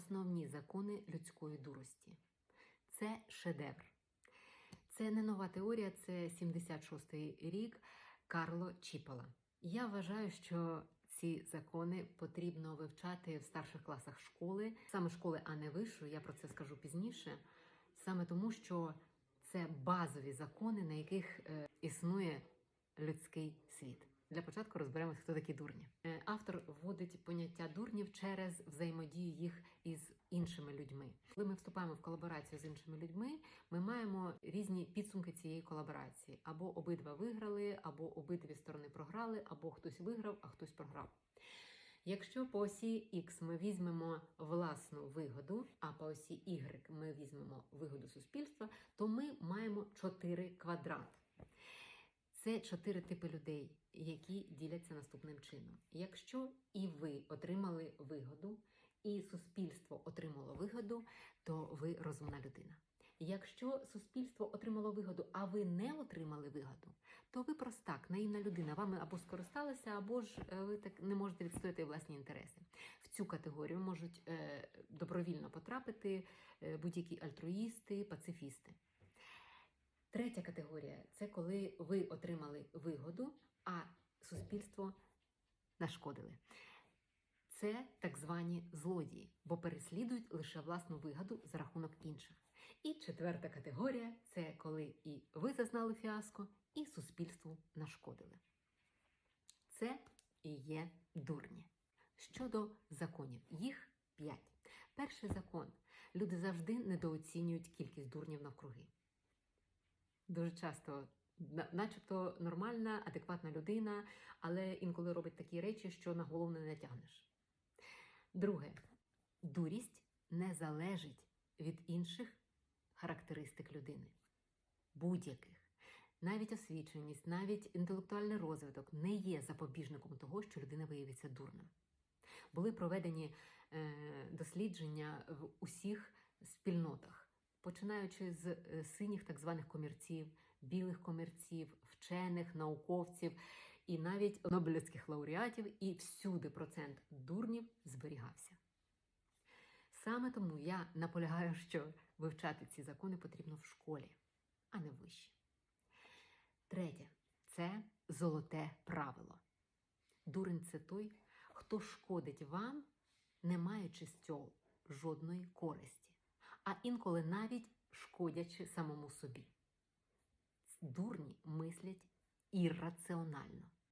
основні закони людської дурості. Це шедевр. Це не нова теорія, це 76-й рік Карло Чіпола. Я вважаю, що ці закони потрібно вивчати в старших класах школи, саме школи, а не вищої. Я про це скажу пізніше. Саме тому, що це базові закони, на яких е, існує людський світ. Для початку розберемося, хто такі дурні. Е, Автор вводить поняття дурнів через взаємодію їх із іншими людьми. Коли ми вступаємо в колаборацію з іншими людьми, ми маємо різні підсумки цієї колаборації: або обидва виграли, або обидві сторони програли, або хтось виграв, а хтось програв. Якщо по осі X ми візьмемо власну вигоду, а по осі Y ми візьмемо вигоду суспільства, то ми маємо чотири квадрати. Це чотири типи людей, які діляться наступним чином. Якщо і ви отримали вигоду, і суспільство отримало вигоду, то ви розумна людина. Якщо суспільство отримало вигоду, а ви не отримали вигоду, то ви простак, наївна людина. Вами або скористалися, або ж е, ви так не можете відстояти власні інтереси. В цю категорію можуть е, добровільно потрапити е, будь-які альтруїсти, пацифісти. Третя категорія це коли ви отримали вигоду, а суспільство нашкодили. Це так звані злодії, бо переслідують лише власну вигоду за рахунок інших. І четверта категорія це коли і ви зазнали фіаско, і суспільству нашкодили. Це і є дурні. Щодо законів, їх п'ять. Перший закон: люди завжди недооцінюють кількість дурнів навкруги. Дуже часто, начебто, нормальна, адекватна людина, але інколи робить такі речі, що на голову не натягнеш. Друге, дурість не залежить від інших характеристик людини. Будь-яких. Навіть освіченість, навіть інтелектуальний розвиток не є запобіжником того, що людина виявиться дурним. Були проведені е, дослідження в усіх спільнотах, починаючи з е, синіх так званих комірців, білих комірців, вчених, науковців і навіть нобелівських лауреатів, і всюди процент дурнів зберігався. Саме тому я наполягаю, що вивчати ці закони потрібно в школі, а не вище. Третє це золоте правило. Дурень це той, хто шкодить вам, не маючи з цього жодної користі, а інколи навіть шкодячи самому собі. Дурні мислять ірраціонально.